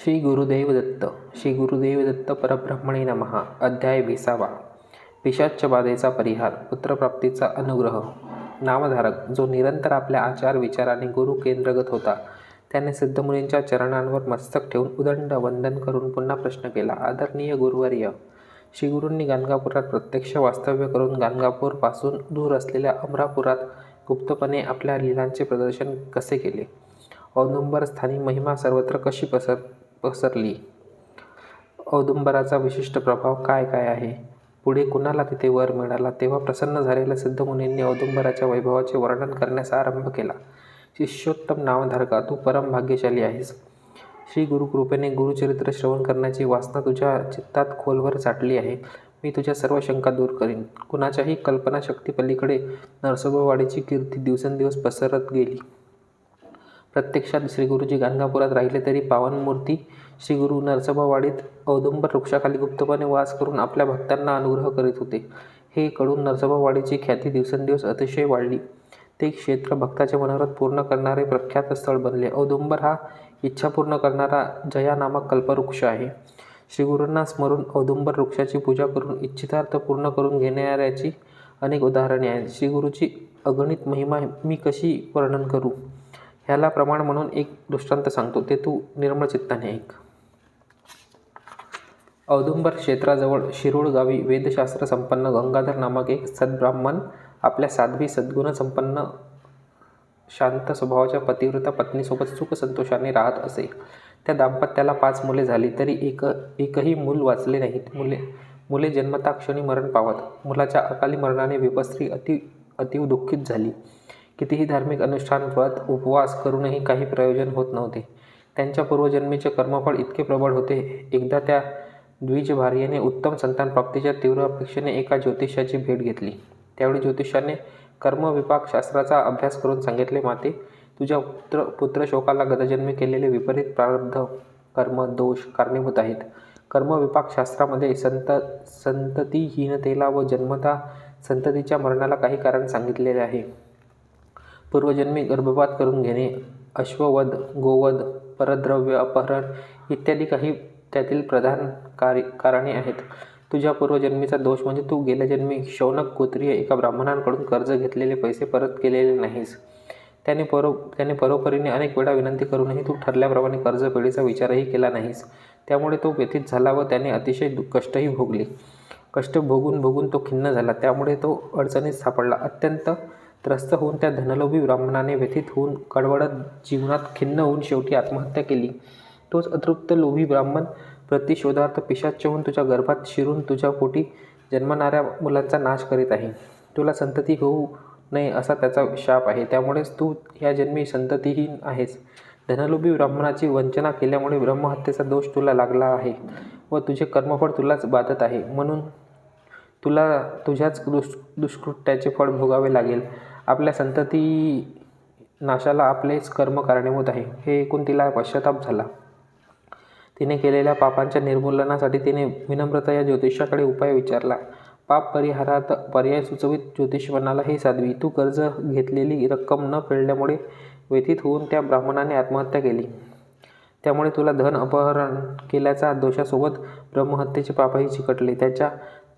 श्री गुरुदेव दत्त श्री गुरुदेव दत्त परब्रह्मणे नमहा अध्याय विसावा. पिशाच्छबाधेचा परिहार पुत्रप्राप्तीचा अनुग्रह. नामधारक जो निरंतर आपल्या आचार विचाराने गुरु केंद्रगत होता त्याने सिद्धमुनींच्या चरणांवर मस्तक ठेवून उदंड वंदन करून पुन्हा प्रश्न केला आदरणीय गुरुवर्य श्री गुरूंनी गाणगापुरात प्रत्यक्ष वास्तव्य करून गाणगापूरपासून दूर असलेल्या अमरापुरात गुप्तपणे आपल्या लीलांचे प्रदर्शन कसे केले? औदुंबर स्थानी महिमा सर्वत्र कशी पसर पसरली औदुंबराचा विशिष्ट प्रभाव काय काय आहे? पुढे कुणाला तिथे वर मिळाला? तेव्हा प्रसन्न झालेल्या सिद्धमुनींनी औदुंबराच्या वैभवाचे वर्णन करण्यास आरंभ केला. शिष्योत्तम नामधारका तू परम भाग्यशाली आहेस. श्री गुरुकृपेने गुरुचरित्र श्रवण करण्याची वासना तुझ्या चित्तात खोलवर साठली आहे. मी तुझ्या सर्व शंका दूर करीन. कुणाच्याही कल्पनाशक्तीपलीकडे नरसोबावाडीची कीर्ती दिवसेंदिवस पसरत गेली. प्रत्यक्षात श्री गुरुजी गाणगापुरात राहिले तरी पावनमूर्ती श्री गुरु नरसोबावाडीत औदुंबर वृक्षाखाली गुप्तपणे वास करून आपल्या भक्तांना अनुग्रह करीत होते. हे कडून नरसोबावाडीची ख्याती दिवसेंदिवस अतिशय वाढली. ते क्षेत्र भक्ताचे मनोरथ पूर्ण करणारे प्रख्यात स्थळ बनले. औदुंबर हा इच्छा पूर्ण करणारा जया नामक कल्पवृक्ष आहे. श्रीगुरूंना स्मरून औदुंबर वृक्षाची पूजा करून इच्छितार्थ पूर्ण करून घेणाऱ्याची अनेक उदाहरणे आहेत. श्रीगुरूची अगणित महिमा मी कशी वर्णन करू? ह्याला प्रमाण म्हणून एक दृष्टांत सांगतो ते तू निर्मळ चित्ताने ऐक. औदुंबर क्षेत्राजवळ शिरूळ गावी वेदशास्त्र संपन्न गंगाधर नामक एक सद्ब्राह्मण आपल्या साध्वी सद्गुण संपन्न शांत स्वभावाच्या पतिव्रता पत्नीसोबत सुख संतोषाने राहत असे. त्या दाम्पत्याला पाच मुले झाली तरी एक एकही मूल वाचले नाहीत. मुले मुले जन्मता क्षणी मरण पावत. मुलाच्या अकाली मरणाने विपस्त्री अति अतिव दुःखित झाली. कितीही धार्मिक अनुष्ठान व्रत उपवास करूनही काही प्रयोजन होत नव्हते. त्यांच्या पूर्वजन्मीचे कर्मफळ इतके प्रबळ होते. एकदा त्या द्विजभार्याने उत्तम उत्तम संतानप्राप्तीच्या तीव्र अपेक्षेने एका ज्योतिषाची भेट घेतली. त्यावेळी ज्योतिषाने कर्मविपाक शास्त्राचा अभ्यास करून सांगितले माते तुझ्या पुत्र पुत्रशोकाला गतजन्मी केलेले विपरीत प्रारब्ध कर्म दोष कारणीभूत आहेत. कर्मविपाक शास्त्रामध्ये संत संततीहीनतेला व जन्मता संततीच्या मरणाला काही कारण सांगितलेले आहे. पूर्वजन्मी गर्भपात करून घेणे अश्ववध गोवध परद्रव्य अपहरण इत्यादी काही त्यातील प्रधान कार्य कारणे आहेत. तुझ्या पूर्वजन्मीचा दोष म्हणजे तू गेल्या जन्मी शौनक गोत्रीय एका ब्राह्मणांकडून कर्ज घेतलेले पैसे परत केलेले नाहीस. त्याने परो त्याने परोपरीने अनेक वेळा विनंती करूनही तू ठरल्याप्रमाणे कर्जपेढीचा विचारही केला नाहीस. त्यामुळे तो व्यथित झाला व त्याने अतिशय कष्टही भोगले. कष्ट भोगून भोगून तो खिन्न झाला. त्यामुळे तो अडचणीत सापडला. अत्यंत त्रस्त होऊन त्या धनलोभी ब्राह्मणाने व्यथित होऊन कडवडत जीवनात खिन्न होऊन शेवटी आत्महत्या केली. तोच अतृप्त लोभी ब्राह्मण प्रतिशोधार्थ पिशाच होऊन तुझ्या गर्भात शिरून तुझ्या पोटी जन्मणाऱ्या मुलांचा नाश करीत आहे. तुला संतती होऊ नये असा त्याचा शाप आहे. त्यामुळेच तू ह्या जन्मी संततीहीन आहेस. धनलोभी ब्राह्मणाची वंचना केल्यामुळे ब्रह्महत्येचा दोष तुला लागला आहे व तुझे कर्मफळ तुलाच बाधत आहे. म्हणून तुला तुझ्याच दुष् दुष्कृत्याचे फळ भोगावे लागेल. आपल्या संतती नाशाला आपलेच कर्म कारणीभूत आहे. हे ऐकून तिला पश्चाताप झाला. तिने केलेल्या पापांच्या निर्मूलनासाठी तिने विनम्रता या ज्योतिषाकडे उपाय विचारला. पाप परिहारात पर्याय सुचवित ज्योतिष म्हणाला हे साध्वी तू कर्ज घेतलेली रक्कम न फेडल्यामुळे व्यथित होऊन त्या ब्राह्मणाने आत्महत्या केली. त्यामुळे तुला धन अपहरण केल्याचा दोषासोबत ब्रह्महत्येचे पापही चिकटले. त्याच्या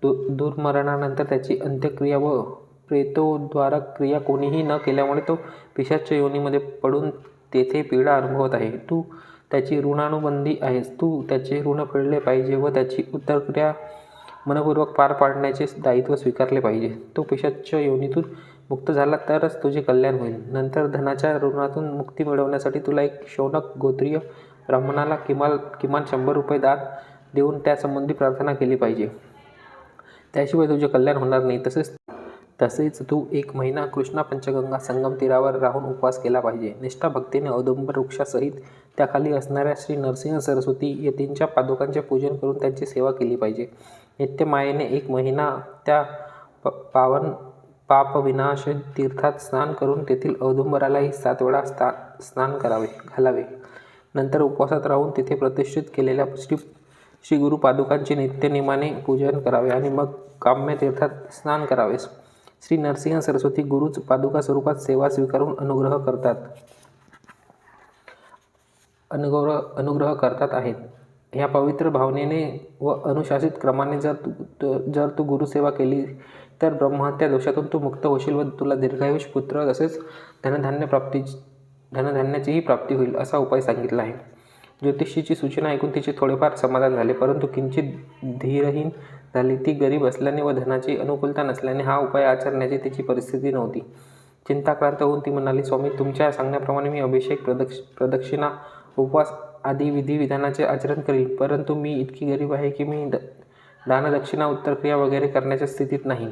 दु दुर्मरणानंतर त्याची अंत्यक्रिया व प्रेतोद्वारक क्रिया कोणीही न केल्यामुळे तो पिशाच्य योनीमध्ये पडून तेथे पीडा अनुभवत आहे. तू त्याची ऋणानुबंधी आहेस. तू त्याचे ऋण फेडले पाहिजे व त्याची उत्तरक्रिया मनपूर्वक पार पाडण्याचे दायित्व स्वीकारले पाहिजे. तो पिशाच्य योनीतून मुक्त झाला तरच तुझे कल्याण होईल. नंतर धनाच्या ऋणातून मुक्ती मिळवण्यासाठी तुला एक शौनक गोत्रीय ब्राह्मणाला किमान किमान शंभर रुपये दान देऊन त्यासंबंधी प्रार्थना केली पाहिजे. त्याशिवाय तुझे कल्याण होणार नाही. तसेच तसेच तू एक महिना कृष्णा पंचगंगा संगम तीरावर राहून उपवास केला पाहिजे. निष्ठा भक्तीने औदुंबर वृक्षासहित त्याखाली असणाऱ्या श्री नरसिंह सरस्वती यतींच्या पादुकांचे पूजन करून त्यांची सेवा केली पाहिजे. नित्य मायेने एक महिना त्या प पावन पापविनाश तीर्थात स्नान करून तेथील औदुंबरालाही सात वेळा स्था स्नान करावे घालावे. नंतर उपवासात राहून तिथे प्रतिष्ठित केलेल्या श्री श्री गुरु पादुकांचे नित्यनिमाने पूजन करावे आणि मग काम्य तीर्थात स्नान करावेस श्री नरसिंह सरस्वती गुरुच पादुका स्वरूपात सेवा स्वीकारून अनुग्रह करतात. अनुग्रह अनुग्रह करतात आहेत. ह्या पवित्र भावनेने व अनुशासित क्रमाने जर तू जर तू गुरुसेवा केली तर ब्रह्महत्या दोषातून तू मुक्त होशील व तुला दीर्घायुष पुत्र तसेच धनधान्य प्राप्ती धनधान्याचीही प्राप्ती होईल असा उपाय सांगितला आहे. ज्योतिषीची सूचना ऐकून तिचे थोडेफार समाधान झाले परंतु किंचित धीरहीन झाली ती गरीब असल्याने व धनाची अनुकूलता नसल्याने हा उपाय आचरण्याची तिची परिस्थिती नव्हती. चिंताक्रांत होऊन ती म्हणाली स्वामी तुमच्या सांगण्याप्रमाणे मी अभिषेक प्रदक्ष प्रदक्षिणा उपवास आदी विधिविधानाचे आचरण करील परंतु मी इतकी गरीब आहे की मी द दानदक्षिणा उत्तरक्रिया वगैरे करण्याच्या स्थितीत नाही.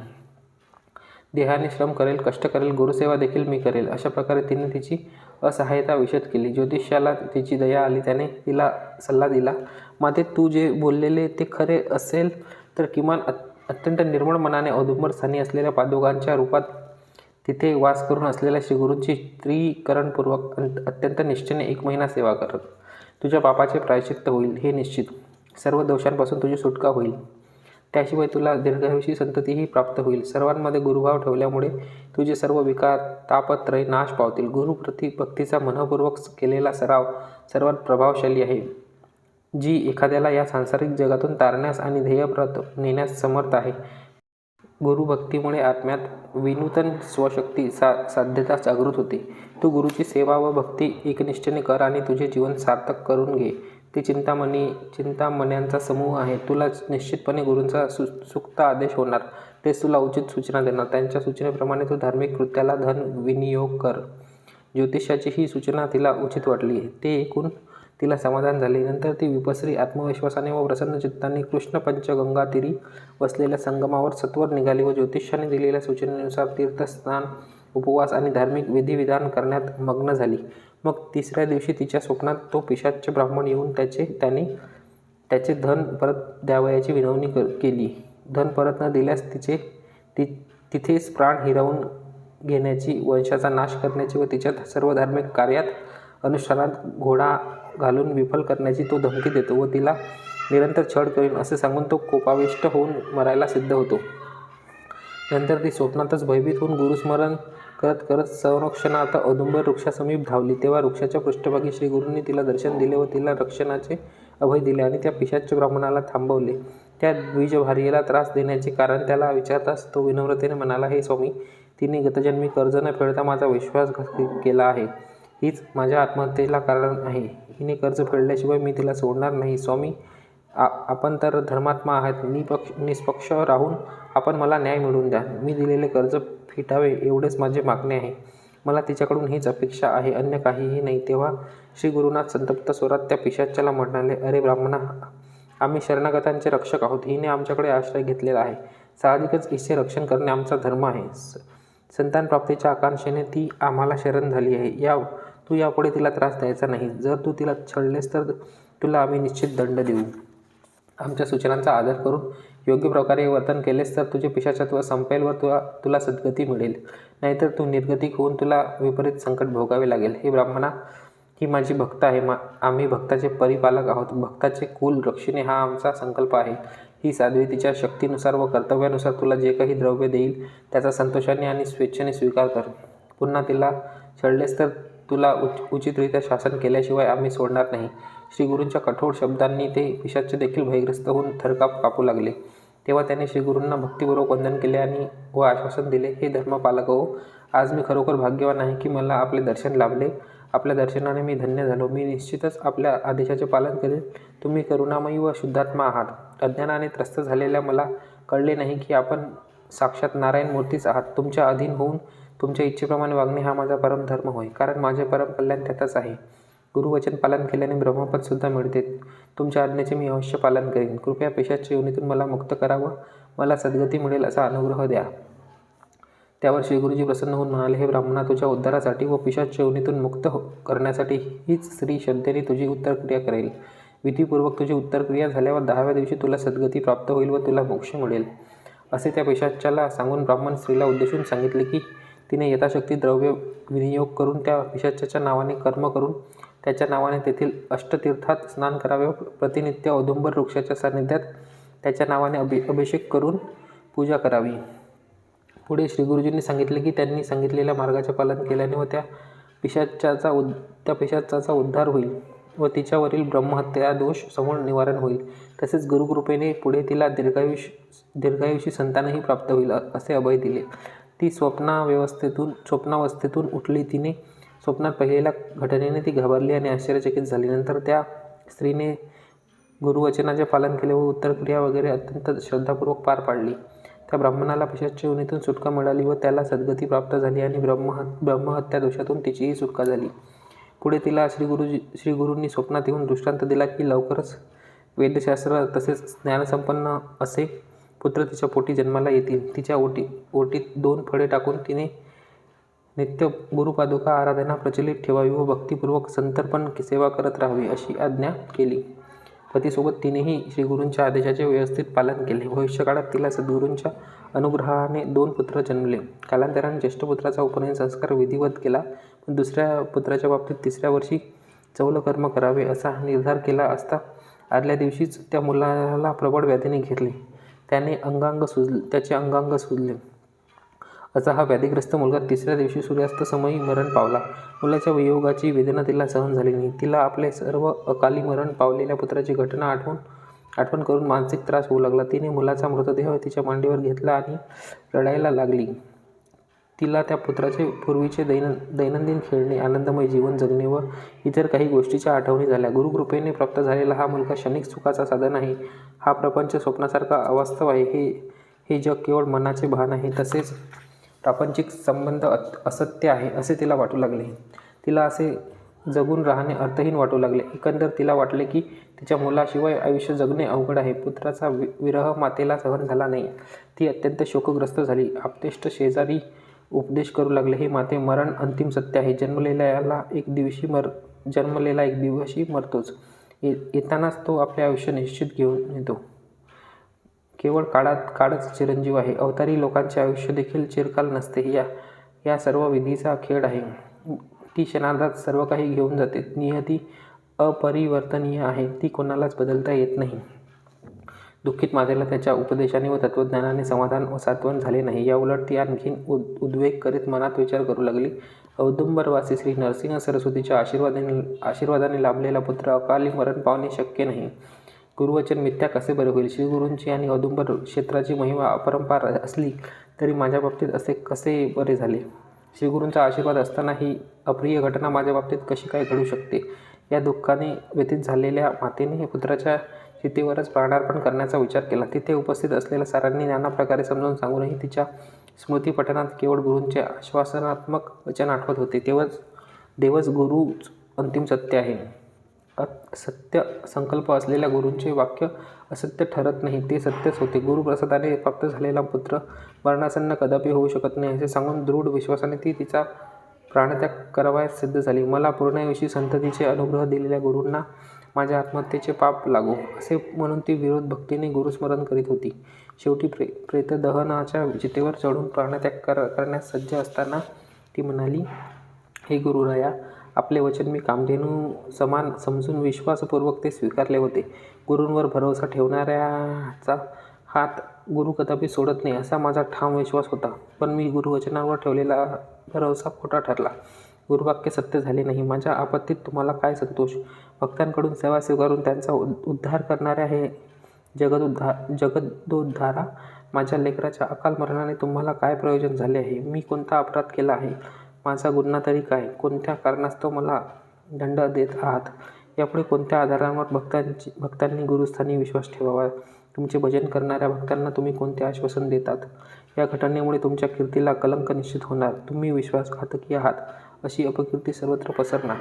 देहाने श्रम करेल कष्ट करेल गुरुसेवा देखील मी करेल. अशा प्रकारे तिने तिची असहायता विशद केली. ज्योतिष्याला तिची दया आली त्याने तिला सल्ला दिला माते तू जे बोललेले ते खरे असेल तर किमान अत- अत्यंत निर्मळ मनाने औदुंबर स्थानी असलेल्या पादुकांच्या रूपात तिथे वास करून असलेल्या श्रीगुरूंची स्त्रीकरणपूर्वक अत्यंत निष्ठेने एक महिना सेवा करत. तुझ्या पापाचे प्रायश्चित्त होईल हे निश्चित. सर्व दोषांपासून तुझी सुटका होईल. त्याशिवाय तुला दीर्घायुषी संततीही प्राप्त होईल. सर्वांमध्ये गुरुभाव ठेवल्यामुळे तुझे सर्व विकार तापत्रय नाश पावतील. गुरुप्रती भक्तीचा मनपूर्वक केलेला सराव सर्वात प्रभावशाली आहे. जी एखाद्याला या सांसारिक जगातून तारण्यास आणि ध्येयप्रत नेण्यास समर्थ आहे. गुरुभक्तीमुळे आत्म्यात विनूतन स्वशक्ती सा साध्यता जागृत होते. तू गुरुची सेवा व भक्ती एकनिष्ठेने कर आणि तुझे जीवन सार्थक करून घे. ते चिंतामणी चिंतामण्यांचा समूह आहे. तुला निश्चितपणे गुरूंचा सु सुक्त आदेश होणार. तेच तुला उचित सूचना देणार. त्यांच्या सूचनेप्रमाणे तू धार्मिक कृत्याला धन विनियोग कर. ज्योतिषाची ही सूचना तिला उचित वाटली. ते एकूण तिला समाधान झाले. नंतर ती विपश्री आत्मविश्वासाने व प्रसन्न चित्ताने कृष्ण पंचगंगातीरी वसलेल्या संगमावर सत्वर निघाली व ज्योतिषाने दिलेल्या सूचनेनुसार तीर्थस्नान उपवास आणि धार्मिक विधिविधान करण्यात मग्न झाली. मग तिसऱ्या दिवशी तिच्या स्वप्नात तो पिशाच्य ब्राह्मण येऊन त्याचे त्याने त्याचे धन परत द्यावयाची विनवणी कर केली. धन परत न दिल्यास तिचे ति तिथेच प्राण हिरावून घेण्याची वंशाचा नाश करण्याची व तिच्या सर्व धार्मिक कार्यात अनुष्ठानात घोडा घालून विफल करण्याची तो धमकी देतो व तिला निरंतर छळ करेन असे सांगून तो कोपाविष्ट होऊन मरायला सिद्ध होतो. नंतर ती स्वप्नातच भयभीत होऊन गुरुस्मरण करत करत संरक्षणार्थ औदुंबर वृक्षासमीप धावली. तेव्हा वृक्षाच्या पृष्ठभागी श्रीगुरूंनी तिला दर्शन दिले व तिला रक्षणाचे अभय दिले आणि त्या पिशाच ब्राह्मणाला थांबवले. त्या द्विजभार्येला त्रास देण्याचे कारण त्याला विचारताच तो विनम्रतेने म्हणाला हे स्वामी तिने गतजन्मी कर्ज न फेडता माझा विश्वासघात केला आहे. हीच माझ्या आत्महत्येला कारण आहे. हिने कर्ज फेडल्याशिवाय मी तिला सोडणार नाही. स्वामी आ आपण तर धर्मात्मा आहात. निपक्ष निष्पक्ष राहून आपण मला न्याय मिळवून द्या. मी दिलेले कर्ज फिटावे एवढेच माझे मागणे आहे. मला तिच्याकडून हीच अपेक्षा आहे. अन्य काहीही नाही. तेव्हा श्री गुरुनाथ संतप्त स्वरात त्या पिशाच्याला म्हणाले अरे ब्राह्मणा आम्ही शरणागतांचे रक्षक आहोत. हिने आमच्याकडे आश्रय घेतलेला आहे. साहजिकच हिचे रक्षण करणे आमचा धर्म आहे. स- संतान प्राप्तीच्या आकांक्षेने ती आम्हाला शरण झाली आहे. या तू यापुढे तिला त्रास द्यायचा नाही. जर तू तिला छळलेस तर तुला आम्ही निश्चित दंड देऊ. आमच्या सूचनांचा आदर करून योग्य प्रकारे वर्तन केलेस तर तुझे पिशाचत्व संपेल व तुला तुला सद्गती मिळेल. नाहीतर तू निर्गतिक होऊन तुला विपरीत संकट भोगावे लागेल. हे ब्राह्मणा ही माझी भक्त आहे. मा आम्ही भक्ताचे परिपालक आहोत. भक्ताचे कुल रक्षिणे हा आमचा संकल्प आहे. ही साध्वी तिच्या शक्तीनुसार व कर्तव्यानुसार तुला जे काही द्रव्य देईल त्याचा संतोषाने आणि स्वेच्छेने स्वीकार कर. पुन्हा तिला छळलेस तर तुला उच उचितरित्या शासन केल्याशिवाय आम्ही सोडणार नाही. श्रीगुरूंच्या कठोर शब्दांनी ते पिशाच्य देखील भयग्रस्त होऊन थरकाप कापू लागले. तेव्हा त्याने श्रीगुरूंना भक्तिपूर्वक वंदन केले आणि व आश्वासन दिले हे धर्मपालक हो आज मी खरोखर भाग्यवान आहे की मला आपले दर्शन लाभले. आपल्या दर्शनाने मी धन्य झालो. मी निश्चितच आपल्या आदेशाचे पालन करेन. तुम्ही करुणामयी व शुद्धात्मा आहात. अज्ञानाने त्रस्त झालेल्या मला कळले नाही की आपण साक्षात नारायण मूर्तीच आहात. तुमच्या अधीन होऊन तुमच्या इच्छेप्रमाणे वागणे हा माझा परमधर्म होय. कारण माझे परमकल्याण त्यातच आहे. गुरुवचन पालन केल्याने ब्रह्मपदसुद्धा मिळते. तुमच्या आज्ञेचे मी अवश्य पालन करेन. कृपया पेशाच्या योनीतून मला मुक्त करावं. मला सद्गती मिळेल असा अनुग्रह द्या. त्यावर श्रीगुरुजी प्रसन्न होऊन म्हणाले हे ब्राह्मणा तुझ्या उद्धारासाठी व पिशाच्या योनीतून मुक्त हो करण्यासाठी हीच स्त्री श्रद्धेने तुझी उत्तरक्रिया करेल. विधीपूर्वक तुझी उत्तरक्रिया झाल्यावर दहाव्या दिवशी तुला सद्गती प्राप्त होईल व तुला मोक्ष मिळेल. असे त्या पिशाच्याला सांगून ब्राह्मण स्त्रीला उद्देशून सांगितले की तिने यथाशक्ती द्रव्य विनियोग करून त्या पिशाच्याच्या नावाने कर्म करून त्याच्या नावाने तेथील अष्टतीर्थात स्नान करावे व प्रतिनित्य औदुंबर वृक्षाच्या सान्निध्यात त्याच्या नावाने अभि अभिषेक करून पूजा करावी. पुढे श्रीगुरुजींनी सांगितले की त्यांनी सांगितलेल्या मार्गाचे पालन केल्याने व त्या पिशाच्याचा उद त्या पिशाचाचा उद्धार होईल व तिच्यावरील ब्रह्महत्या दोष समूळ निवारण होईल. तसेच गुरुकृपेने पुढे तिला दीर्घायुष दीर्घायुषी संतानही प्राप्त होईल असे अभय दिले. ती स्वप्नाव्यवस्थेतून स्वप्नावस्थेतून उठली. तिने स्वप्नात पाहिलेल्या घटनेने ती घाबरली आणि आश्चर्यचकित झाली. नंतर त्या स्त्रीने गुरुवचनाचे पालन केले व उत्तरक्रिया वगैरे अत्यंत श्रद्धापूर्वक पार पाडली. त्या ब्राह्मणाला पिशाच्या योनीतून सुटका मिळाली व त्याला सद्गती प्राप्त झाली आणि ब्रह्म ब्रह्महत्या दोषातून तिचीही सुटका झाली. पुढे तिला श्री गुरुजी श्री गुरूंनी स्वप्नात येऊन दृष्टांत दिला की लवकरच वेदशास्त्र तसेच ज्ञानसंपन्न असे पुत्र तिच्या पोटी जन्माला येतील. तिच्या ओटी ओटीत दोन फळे टाकून तिने नित्य गुरुपादुका आराधना प्रचलित ठेवावी व भक्तिपूर्वक संतर्पण सेवा करत राहावी अशी आज्ञा केली. पतीसोबत तिनेही श्रीगुरूंच्या आदेशाचे व्यवस्थित पालन केले. भविष्यकाळात तिला सद्गुरूंच्या अनुग्रहाने दोन पुत्र जन्मले. कालांतराने ज्येष्ठ पुत्राचा उपनयन संस्कार विधिवत केला पण दुसऱ्या पुत्राच्या बाबतीत तिसऱ्या वर्षी चौलकर्म करावे असा निर्धार केला असता आदल्या दिवशीच त्या मुलाला प्रबळ व्याधीने घेरले त्याने अंगांग सुजले त्याचे अंगांग सुजले. असा हा व्याधीग्रस्त मुलगा तिसऱ्या दिवशी सूर्यास्त समयी मरण पावला. मुलाच्या वियोगाची वेदना तिला सहन झाली नाही. तिला आपले सर्व अकाली मरण पावलेल्या पुत्राची घटना आठवून आठवण करून मानसिक त्रास होऊ लागला. तिने मुलाचा मृतदेह तिच्या मांडीवर घेतला आणि रडायला लागली. तिला त्या पुत्राचे पूर्वीचे दैन दैनंदिन खेळणे आनंदमय जीवन जगणे व इतर काही गोष्टीच्या आठवणी झाल्या. गुरुकृपेने प्राप्त झालेला हा मुलगा क्षणिक सुखाचा साधन आहे. हा प्रपंच स्वप्नासारखा अवास्तव आहे. हे हे जग केवळ मनाचे भान आहे. तसेच प्रापंचिक संबंध असत्य आहे असे तिला वाटू लागले. तिला असे जगून राहणे अर्थहीन वाटू लागले. एकंदर तिला वाटले की तिच्या मुलाशिवाय आयुष्य जगणे अवघड आहे. पुत्राचा वि विरह मातेला सहन झाला नाही. ती अत्यंत शोकग्रस्त झाली. आपतेष्ट शेजारी उपदेश करू लागले. हे माते मरण अंतिम सत्य आहे. जन्मलेल्याला एक दिवशी मर जन्मलेला एक दिवशी मरतोच. येतानाच तो आपले आयुष्य निश्चित घेऊन येतो. केवळ काळात काळच चिरंजीव आहे. अवतारी लोकांचे आयुष्य देखील चिरकाल नसते. या या सर्व विधीचा खेळ आहे. ती क्षणार्धात सर्व काही घेऊन जाते. नियती अपरिवर्तनीय आहे. ती कोणालाच बदलता येत नाही. दुःखित मातेला त्याच्या उपदेशाने व तत्त्वज्ञानाने समाधान व सात्वन झाले नाही. या उलट ती आणखीन उद उद्वेग करीत मनात विचार करू लागली. औदुंबरवासी श्री नरसिंह सरस्वतीच्या आशीर्वादाने आशीर्वादाने लाभलेला पुत्र अकाली मरण पावणे शक्य नाही. गुरुवचन मिथ्या कसे बरे होईल? श्रीगुरूंची आणि औदुंबर क्षेत्राची महिमा अपरंपार असली तरी माझ्या बाबतीत असे कसे बरे झाले? श्रीगुरूंचा आशीर्वाद असताना ही अप्रिय घटना माझ्या बाबतीत कशी काय घडू शकते? या दुःखाने व्यतीत झालेल्या मातेने पुत्राच्या चितेवरच प्राणार्पण करण्याचा विचार केला. तिथे उपस्थित असलेल्या सरांनी नाना प्रकारे समजावून सांगूनही तिच्या स्मृतीपठणात केवळ गुरूंचे आश्वासनात्मक वचन आठवत होते. तेव्हाच देवच गुरुच अंतिम सत्य आहे. सत्य संकल्प असलेल्या गुरूंचे वाक्य असत्य ठरत नाही ते सत्यच होते. गुरुप्रसादाने प्राप्त झालेला पुत्र मरणासन्न कदापि होऊ शकत नाही असे सांगून दृढ विश्वासाने ती तिचा प्राणत्याग करावयास सिद्ध झाली. मला पूर्णाविषयी संततीचे अनुग्रह दिलेल्या गुरूंना माझ्या आत्महत्येचे पाप लागो असे म्हणून ती विरोध भक्तीने गुरुस्मरण करीत होती. शेवटी प्रे प्रेतदहनाच्या जितेवर चढून प्राणत्याग कर करण्यास सज्ज असताना ती म्हणाली हे गुरुराया आपले वचन मी कामधेनू समान समजून विश्वासपूर्वक ते स्वीकारले होते. गुरूंवर भरोसा ठेवणाऱ्याचा हात गुरु कदापि सोडत नाही असा माझा ठाम विश्वास होता. पण मी गुरुवचनावर ठेवलेला भरोसा खोटा ठरला. गुरुवाक्य सत्य झाले नाही. माझ्या आपत्तीत तुम्हाला काय संतोष? भक्तांकडून सेवा स्वीकारून त्यांचा उद्धार करणाऱ्या हे जगदुद्धा जगदोद्धारा माझ्या लेकराच्या अकाल मरणाने तुम्हाला काय प्रयोजन झाले आहे? मी कोणता अपराध केला आहे? माझा गुन्हा तरी काय? कोणत्या कारणास्तव मला दंड देत आहात? यापुढे कोणत्या आधारांवर भक्तांची भक्तांनी गुरुस्थानी विश्वास ठेवावा? तुमचे भजन करणाऱ्या भक्तांना तुम्ही कोणते आश्वासन देतात? या घटनेमुळे तुमच्या कीर्तीला कलंक निश्चित होणार. तुम्ही विश्वासघातकी आहात. अशी अपकीर्ती सर्वत्र पसरणार.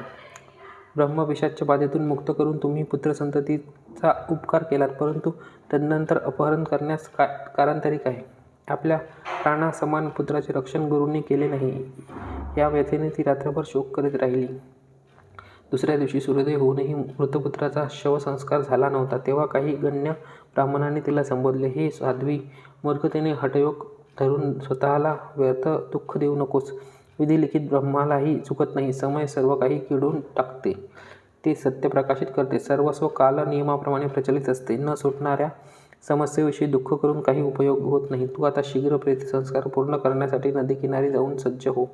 ब्रह्मविषाच्या बाधेतून मुक्त करून तुम्ही पुत्रसंततीचा उपकार केलात परंतु तदनंतर अपहरण करण्यास का कारण तरी काय आपल्या प्राणासमान पुत्राचे रक्षण गुरूंनी केले नाही. या व्यथेने ती रात्रभर शोक करीत राहिली. दुसऱ्या दिवशी सूर्योदय होऊनही मृतपुत्राचा शवसंस्कार झाला नव्हता. तेव्हा काही गण्य ब्राह्मणांनी तिला संबोधले हे साध्वी मूर्खतेने हटयोग धरून स्वतःला व्यर्थ दुःख देऊ नकोस. विधिलिखित ब्रह्मालाही चुकत नाही. समय सर्व काही किडून टाकते. ते सत्य प्रकाशित करते. सर्वस्व काल नियमाप्रमाणे प्रचलित असते. न सुटणाऱ्या समस्येविषयी दुःख करून काही उपयोग होत नाही. तू आता शीघ्र प्रीतिसंस्कार पूर्ण करण्यासाठी नदीकिनारी जाऊन सज्ज हो.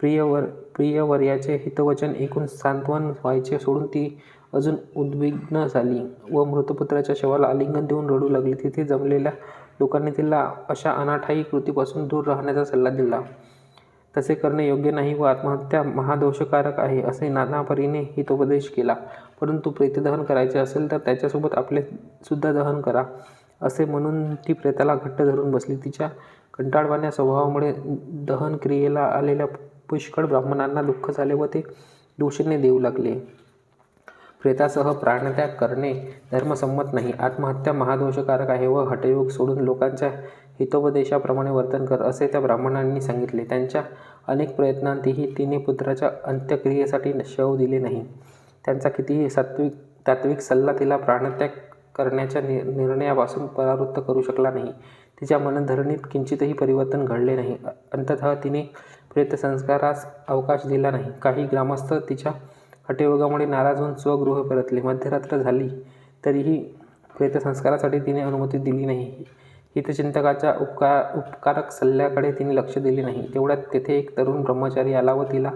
प्रियवर प्रियवर्याचे हितवचन ऐकून सांत्वन व्हायचे सोडून ती अजून उद्विग्न झाली व मृतपुत्राच्या शवाला आलिंगन देऊन रडू लागली. तिथे जमलेल्या लोकांनी तिला अशा अनाठायी कृतीपासून दूर राहण्याचा सल्ला दिला. तसे करणे योग्य नाही व आत्महत्या महादोषकारक आहे असे नानापरीने हितोपदेश केला. परंतु प्रेतदहन करायचे असेल तर त्याच्यासोबत आपले सुद्धा दहन करा असे म्हणून ती प्रेताला घट्ट धरून बसली. तिच्या कंटाळवाण्या स्वभावामुळे दहन क्रियेला आलेल्या पुष्कळ ब्राह्मणांना दुःख झाले व ते दूषणे देऊ लागले. प्रेतासह प्राणत्याग करणे धर्मसंमत नाही. आत्महत्या महादोषकारक आहे व हटयोग सोडून लोकांच्या हितोपदेशाप्रमाणे वर्तन कर असे त्या ब्राह्मणांनी सांगितले. त्यांच्या अनेक प्रयत्नांतही तिने पुत्राच्या अंत्यक्रियेसाठी शव दिले नाही. त्यांचा कितीही सात्विक तात्विक सल्ला तिला प्राणत्याग करण्याच्या नि निर्णयापासून परावृत्त करू शकला नाही. तिच्या मनधरणीत किंचितही परिवर्तन घडले नाही. अंततः तिने प्रेतसंस्कारास अवकाश दिला नाही. काही ग्रामस्थ तिच्या हटयोगामुळे नाराज होऊन स्वगृह परतले. मध्यरात्र झाली तरीही प्रेतसंस्कारासाठी तिने अनुमती दिली नाही. हितचिंतकाच्या उपकार उपकारक सल्ल्याकडे तिने लक्ष दिले नाही. तेवढ्यात तेथे एक तरुण ब्रह्मचारी आला व तिला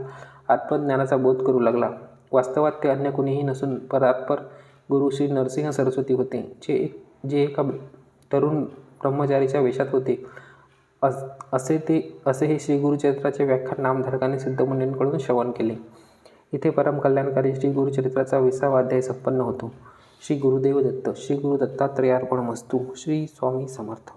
आत्मज्ञानाचा बोध करू लागला. वास्तवात ते अन्य कुणीही नसून परात्पर गुरु श्री नरसिंह सरस्वती होते, जे एक जे एका तरुण ब्रह्मचारीच्या वेशात होते अस असे हे श्रीगुरुचरित्राचे व्याख्यान नामधारकाने सिद्धमुनींकडून श्रवण केले. इथे परमकल्याणकारी श्रीगुरुचरित्राचा विसावा अध्याय संपन्न होतो. श्री गुरुदेव दत्त श्री गुरु दत्तात्रेयार्पणमस्तु श्री स्वामी समर्थ